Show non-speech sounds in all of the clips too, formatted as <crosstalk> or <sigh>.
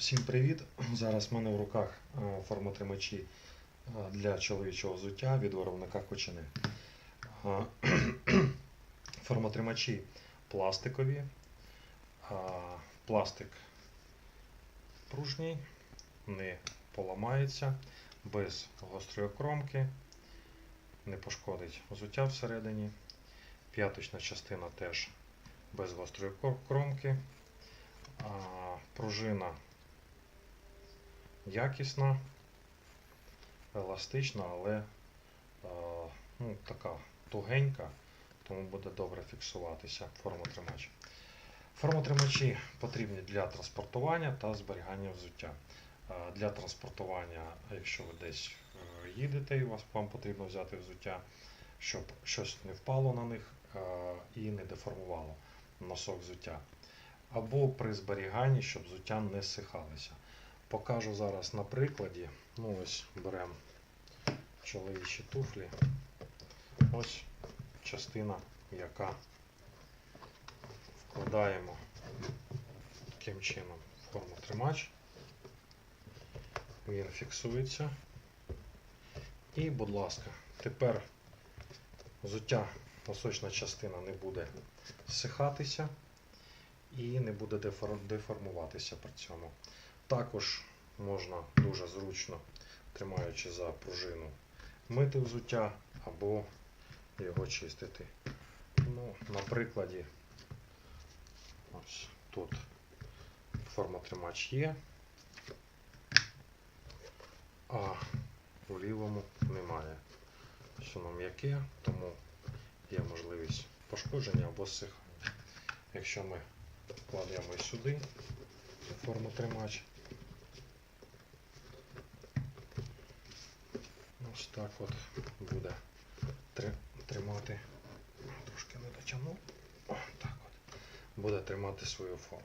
Всім привіт! Зараз в мене в руках е, формотримачі е, для чоловічого взуття від виробника Кочини. Е, <clears throat> Формотримачі пластикові, пластик пружній, не поламається, без гострої кромки, не пошкодить взуття всередині. П'яточна частина теж без гострої кромки. Пружина якісна, еластична, але е, ну, така тугенька, тому буде добре фіксуватися формотримач. Формотримачі потрібні для транспортування та зберігання взуття. Е, Для транспортування, якщо ви десь е, їдете і вам потрібно взяти взуття, щоб щось не впало на них і не деформувало носок взуття. Або при зберіганні, щоб взуття не сихалося. Покажу зараз на прикладі. Ну ось беремо чоловічі туфлі. Ось частина, яка вкладаємо таким чином в форму тримач. Він фіксується. І, будь ласка, тепер взуття, носочна частина не буде зсихатися і не буде деформуватися при цьому. Також можна дуже зручно, тримаючи за пружину, мити взуття або його чистити. Ну, на прикладі, ось тут формотримач є, а в лівому немає. Воно м'яке, тому є можливість пошкодження або зсихання. Якщо ми кладемо сюди форму тримач. Ось так от буде тримати. Трошки не дотягнув. Так от. Буде тримати свою форму.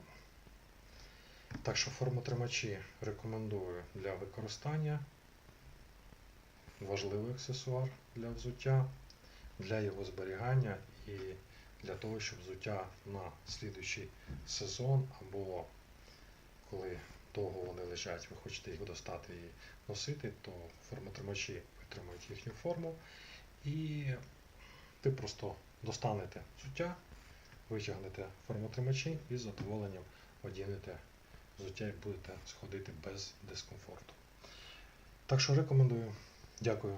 Так що формотримачі рекомендую для використання. Важливий аксесуар для взуття, для його зберігання і для того, щоб взуття на слідуючий сезон або коли довго вони лежать, ви хочете їх достати і носити, то формотримачі витримують їхню форму. І ви просто достанете взуття, витягнете формотримачі і з задоволенням одягнете взуття і будете сходити без дискомфорту. Так що рекомендую. Дякую.